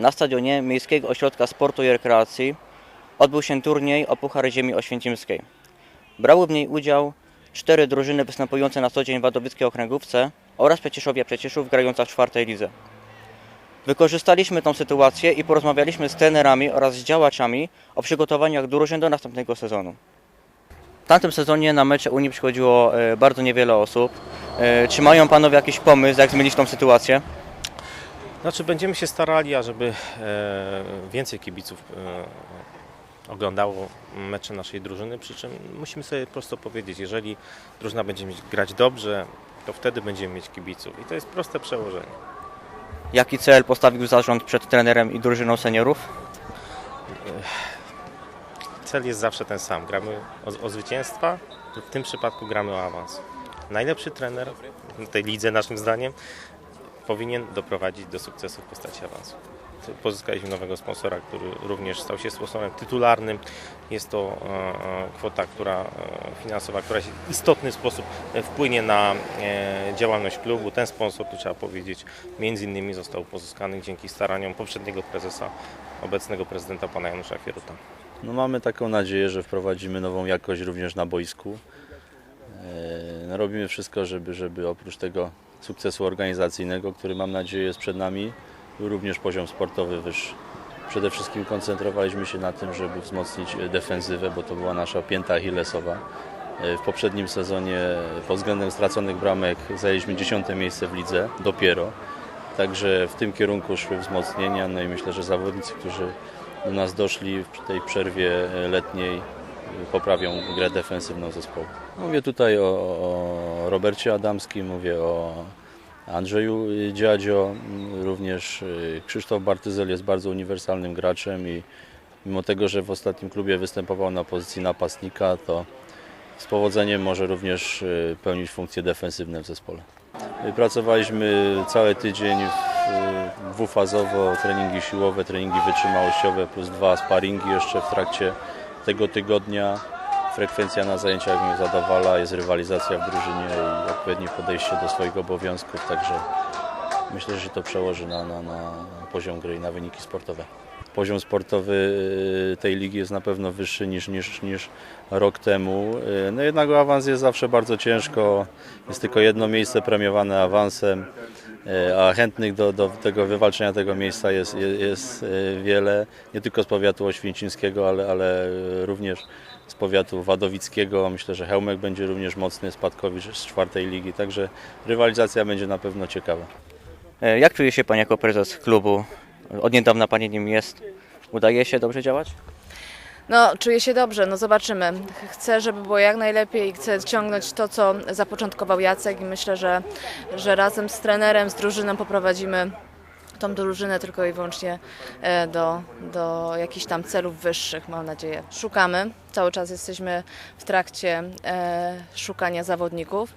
na stadionie Miejskiego Ośrodka Sportu i Rekreacji odbył się turniej o Puchar Ziemi Oświęcimskiej. Brały w niej udział cztery drużyny występujące na co dzień w Wadowickiej Okręgówce oraz Przecieszowia Przecieszów grająca w czwartej lidze. Wykorzystaliśmy tą sytuację i porozmawialiśmy z trenerami oraz z działaczami o przygotowaniach drużyn do następnego sezonu. W tamtym sezonie na mecze Unii przychodziło e, bardzo niewiele osób. E, Czy mają panowie jakiś pomysł, jak zmienić tą sytuację? Znaczy będziemy się starali, ażeby e, więcej kibiców e, oglądało mecze naszej drużyny, przy czym musimy sobie prosto powiedzieć, jeżeli drużyna będzie grać dobrze, to wtedy będziemy mieć kibiców i to jest proste przełożenie. Jaki cel postawił zarząd przed trenerem i drużyną seniorów? Cel jest zawsze ten sam, gramy o, o zwycięstwa, w tym przypadku gramy o awans. Najlepszy trener w tej lidze naszym zdaniem powinien doprowadzić do sukcesu w postaci awansu. Pozyskaliśmy nowego sponsora, który również stał się sponsorem tytularnym. Jest to e, e, kwota która, e, finansowa, która w istotny sposób wpłynie na działalność klubu. Ten sponsor, tu trzeba powiedzieć, między innymi został pozyskany dzięki staraniom poprzedniego prezesa, obecnego prezydenta pana Janusza Fieruta. No mamy taką nadzieję, że wprowadzimy nową jakość również na boisku. No robimy wszystko, żeby, żeby oprócz tego sukcesu organizacyjnego, który mam nadzieję jest przed nami, również poziom sportowy wyższy. Przede wszystkim koncentrowaliśmy się na tym, żeby wzmocnić e, defensywę, bo to była nasza pięta achillesowa. E, W poprzednim sezonie pod względem straconych bramek zajęliśmy dziesiąte miejsce w lidze, dopiero. Także w tym kierunku szły wzmocnienia, no i myślę, że zawodnicy, którzy do nas doszli w tej przerwie e, letniej, e, poprawią grę defensywną zespołu. Mówię tutaj o, o Robercie Adamskim, mówię o Andrzeju Dziadzio, również e, Krzysztof Bartyzel jest bardzo uniwersalnym graczem i mimo tego, że w ostatnim klubie występował na pozycji napastnika, to z powodzeniem może również e, pełnić funkcje defensywne w zespole. Pracowaliśmy cały tydzień w- dwufazowo, treningi siłowe, treningi wytrzymałościowe plus dwa sparingi jeszcze w trakcie tego tygodnia. Frekwencja na zajęciach mnie zadowala, jest rywalizacja w drużynie i odpowiednie podejście do swoich obowiązków, także myślę, że to przełoży na, na, na poziom gry i na wyniki sportowe. Poziom sportowy y, tej ligi jest na pewno wyższy niż, niż, niż rok temu. Y, No jednak awans jest zawsze bardzo ciężko. Jest tylko jedno miejsce premiowane awansem, a chętnych do, do tego wywalczenia tego miejsca jest, jest, y, wiele. Nie tylko z powiatu oświęcimskiego, ale, ale y, również z powiatu wadowickiego. Myślę, że Hełmek będzie również mocny, Spadkowicz z czwartej ligi, także rywalizacja będzie na pewno ciekawa. E, Jak czuje się Pan jako prezes klubu? Od niedawna Pani nim jest. Udaje się dobrze działać? No, czuję się dobrze, no zobaczymy. Chcę, żeby było jak najlepiej i chcę ciągnąć to, co zapoczątkował Jacek i myślę, że, że razem z trenerem, z drużyną poprowadzimy tą drużynę tylko i wyłącznie e, do, do jakichś tam celów wyższych, mam nadzieję. Szukamy, cały czas jesteśmy w trakcie e, szukania zawodników.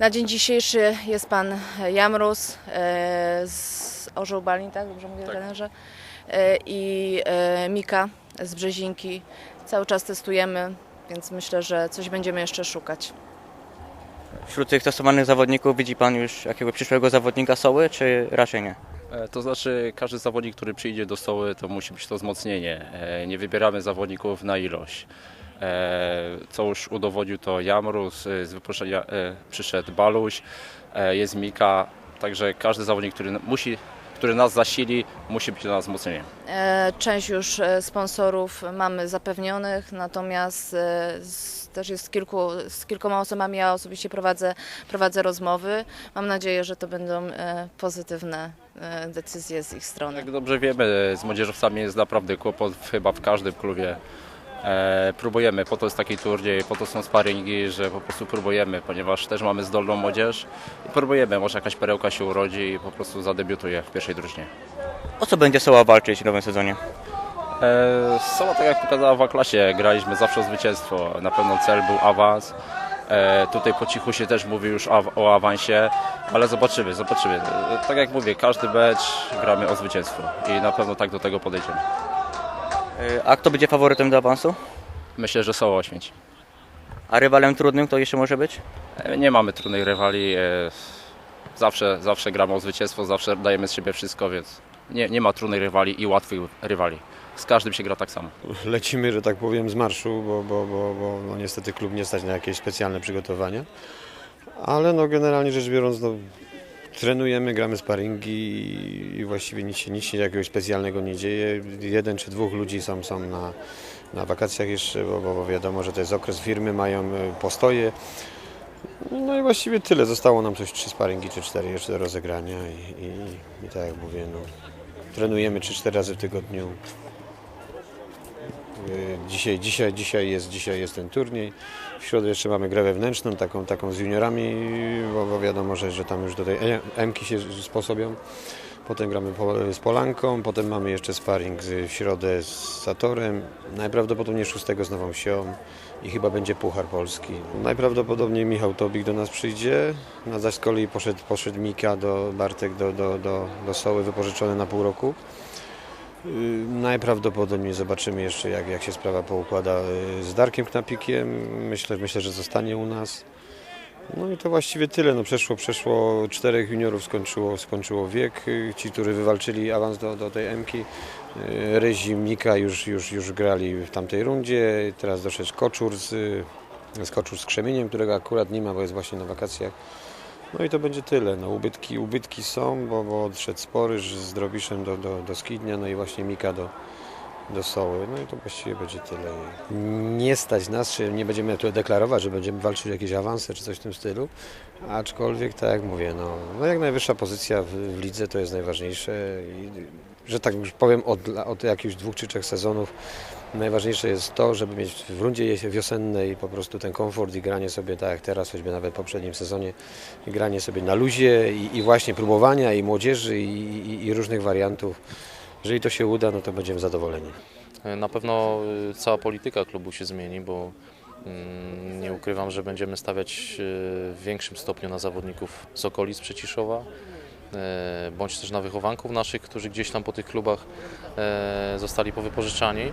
Na dzień dzisiejszy jest pan Jamrus e, z Orzeł Balin, tak? Dobrze mówię, trenerze? E, I Mika z Brzezinki. Cały czas testujemy, więc myślę, że coś będziemy jeszcze szukać. Wśród tych testowanych zawodników widzi Pan już jakiego przyszłego zawodnika Soły, czy raczej nie? E, To znaczy, każdy zawodnik, który przyjdzie do stoły, to musi być to wzmocnienie. E, Nie wybieramy zawodników na ilość. E, Co już udowodnił to Jamrus, z wyproszenia e, przyszedł Baluś, jest Mika, także każdy zawodnik, który musi, który nas zasili, musi być dla nas wzmocnieniem. E, Część już e, sponsorów mamy zapewnionych, natomiast e, też jest kilku, z kilkoma osobami ja osobiście prowadzę, prowadzę rozmowy. Mam nadzieję, że to będą pozytywne decyzje z ich strony. Jak dobrze wiemy, z młodzieżowcami jest naprawdę kłopot chyba w każdym klubie. E, próbujemy, po to jest taki turniej, po to są sparingi, że po prostu próbujemy, ponieważ też mamy zdolną młodzież i próbujemy, może jakaś perełka się urodzi i po prostu zadebiutuje w pierwszej drużynie. O co będzie Soła walczyć w nowym sezonie? E, Sola, tak jak pokazała w klasie, graliśmy zawsze o zwycięstwo. Na pewno cel był awans. E, tutaj po cichu się też mówi już o awansie, ale zobaczymy, zobaczymy. E, tak jak mówię, każdy mecz gramy o zwycięstwo i na pewno tak do tego podejdziemy. E, A kto będzie faworytem do awansu? Myślę, że Soła Oświęć. A rywalem trudnym to jeszcze może być? E, Nie mamy trudnych rywali. e, Zawsze, zawsze gramy o zwycięstwo, zawsze dajemy z siebie wszystko, więc Nie, nie ma trudnych rywali i łatwych rywali. Z każdym się gra tak samo. lecimy, że tak powiem, z marszu, bo, bo, bo, bo no niestety klub nie stać na jakieś specjalne przygotowania. Ale no generalnie rzecz biorąc, no, trenujemy, gramy sparingi i- właściwie nic się, nic się jakiegoś specjalnego nie dzieje. Jeden czy dwóch ludzi są, są na, na wakacjach jeszcze, bo, bo wiadomo, że to jest okres firmy, mają e, postoje. No i właściwie tyle. Zostało nam coś trzy sparingi czy cztery jeszcze do rozegrania i, i, i tak jak mówię, no, trenujemy 3-4 razy w tygodniu. Y, Dzisiaj, dzisiaj, dzisiaj, jest, dzisiaj jest ten turniej. W środę jeszcze mamy grę wewnętrzną, taką, taką z juniorami, bo, bo wiadomo, że, że tam już do tej E- M-ki się sposobią. Potem gramy z Polanką, potem mamy jeszcze sparring w środę z Satorem. Najprawdopodobniej 6 z Nową Sią i chyba będzie Puchar Polski. Najprawdopodobniej Michał Tobik do nas przyjdzie, no zaś z kolei poszedł, poszedł Mika, do, Bartek do, do, do, do Soły wypożyczony na pół roku. Y, Najprawdopodobniej zobaczymy jeszcze, jak, jak się sprawa poukłada y, z Darkiem Knapikiem. Myślę, myślę, że zostanie u nas. No i to właściwie tyle. No przeszło, przeszło czterech juniorów skończyło, skończyło wiek. Y, Ci, którzy wywalczyli awans do, do tej Emki. Ryzi, Mika już, już, już grali w tamtej rundzie. Teraz doszedł Koczur z, z Koczur z Krzemieniem, którego akurat nie ma, bo jest właśnie na wakacjach. No i to będzie tyle. No, ubytki, ubytki są, bo, bo odszedł Sporyż z Drobiszem do, do, do Skidnia, no i właśnie Mika do, do Soły. No i to właściwie będzie tyle. Nie stać nas, czy nie będziemy tu deklarować, że będziemy walczyć o jakieś awanse czy coś w tym stylu, aczkolwiek tak jak mówię, no, no jak najwyższa pozycja w, w lidze to jest najważniejsze i że tak już powiem od, od jakichś dwóch czy trzech sezonów Najważniejsze jest to, żeby mieć w rundzie wiosennej po prostu ten komfort i granie sobie tak jak teraz, choćby nawet w poprzednim sezonie, granie sobie na luzie i, i właśnie próbowania i młodzieży i, i, i różnych wariantów. Jeżeli to się uda, no to będziemy zadowoleni. Na pewno y, cała polityka klubu się zmieni, bo mm, nie ukrywam, że będziemy stawiać y, w większym stopniu na zawodników z okolic Przyciszowa, y, bądź też na wychowanków naszych, którzy gdzieś tam po tych klubach zostali powypożyczani.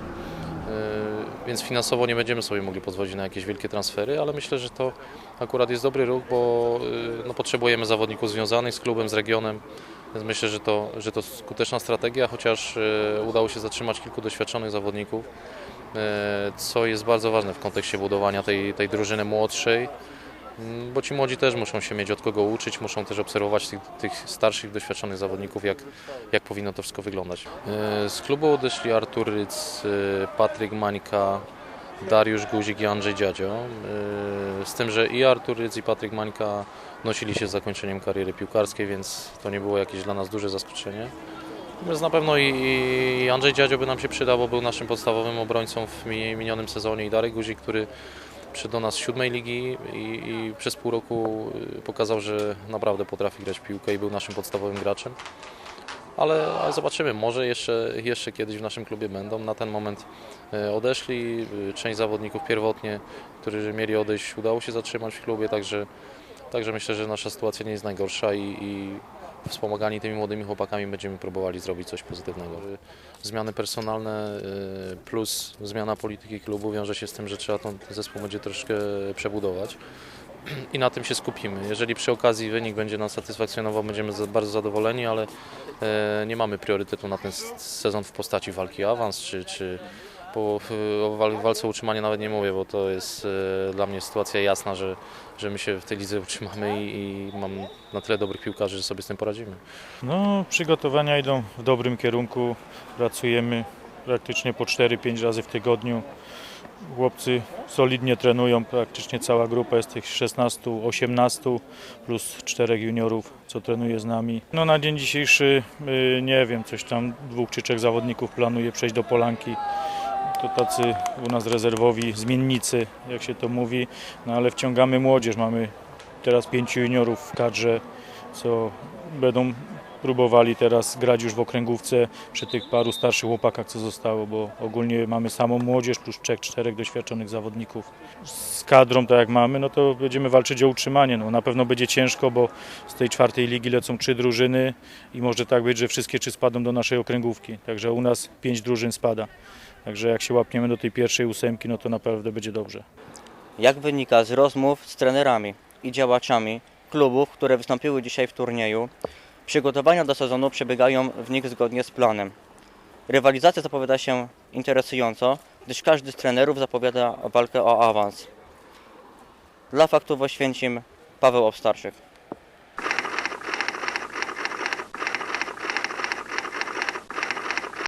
Y, Więc finansowo nie będziemy sobie mogli pozwolić na jakieś wielkie transfery, ale myślę, że to akurat jest dobry ruch, bo y, no, potrzebujemy zawodników związanych z klubem, z regionem. Więc myślę, że to, że to skuteczna strategia, chociaż e, udało się zatrzymać kilku doświadczonych zawodników, co jest bardzo ważne w kontekście budowania tej, tej drużyny młodszej, bo ci młodzi też muszą się mieć od kogo uczyć, muszą też obserwować tych, tych starszych, doświadczonych zawodników, jak, jak powinno to wszystko wyglądać. E, Z klubu odeszli Artur Ryc, e, Patryk Mańka, Dariusz Guzik i Andrzej Dziadzio. E, Z tym, że i Artur Ryc i Patryk Mańka nosili się z zakończeniem kariery piłkarskiej, więc to nie było jakieś dla nas duże zaskoczenie. Natomiast na pewno i, Andrzej Dziadzio by nam się przydał, bo był naszym podstawowym obrońcą w mi- minionym sezonie i Darek Guzik, który przyszedł do nas z siódmej ligi i, i przez pół roku y, pokazał, że naprawdę potrafi grać w piłkę i był naszym podstawowym graczem. Ale, ale zobaczymy, może jeszcze, jeszcze kiedyś w naszym klubie będą. Na ten moment e, odeszli. y, Część zawodników pierwotnie, którzy mieli odejść, udało się zatrzymać w klubie, także, także myślę, że nasza sytuacja nie jest najgorsza i, i wspomagani tymi młodymi chłopakami będziemy próbowali zrobić coś pozytywnego. Y, Zmiany personalne y, plus zmiana polityki klubu wiąże się z tym, że trzeba ten zespół będzie troszkę przebudować i na tym się skupimy. Jeżeli przy okazji wynik będzie nas satysfakcjonował, będziemy bardzo zadowoleni, ale e, nie mamy priorytetu na ten sezon w postaci walki awans, czy, czy po, o wal- walce o utrzymanie nawet nie mówię, bo to jest e, dla mnie sytuacja jasna, że, że my się w tej lidze utrzymamy i, i mam na tyle dobrych piłkarzy, że sobie z tym poradzimy. No, przygotowania idą w dobrym kierunku. Pracujemy praktycznie po 4-5 razy w tygodniu. Chłopcy solidnie trenują, praktycznie cała grupa jest tych 16-18 plus 4 juniorów, co trenuje z nami. No na dzień dzisiejszy y, nie wiem, coś tam dwóch czy trzech zawodników planuje przejść do Polanki. To tacy u nas rezerwowi, zmiennicy, jak się to mówi, no ale wciągamy młodzież. Mamy teraz pięciu juniorów w kadrze, co będą próbowali teraz grać już w okręgówce przy tych paru starszych chłopakach, co zostało, bo ogólnie mamy samą młodzież plus trzech, czterech doświadczonych zawodników. Z kadrą, tak jak mamy, no to będziemy walczyć o utrzymanie. No, na pewno będzie ciężko, bo z tej czwartej ligi lecą trzy drużyny i może tak być, że wszystkie trzy spadną do naszej okręgówki. Także u nas pięć drużyn spada. Także jak się łapniemy do tej pierwszej ósemki, no to naprawdę będzie dobrze. Jak wynika z rozmów z trenerami i działaczami klubów, które wystąpiły dzisiaj w turnieju, przygotowania do sezonu przebiegają w nich zgodnie z planem. Rywalizacja zapowiada się interesująco, gdyż każdy z trenerów zapowiada walkę o awans. Dla faktów Oświęcim Paweł Obstarczyk.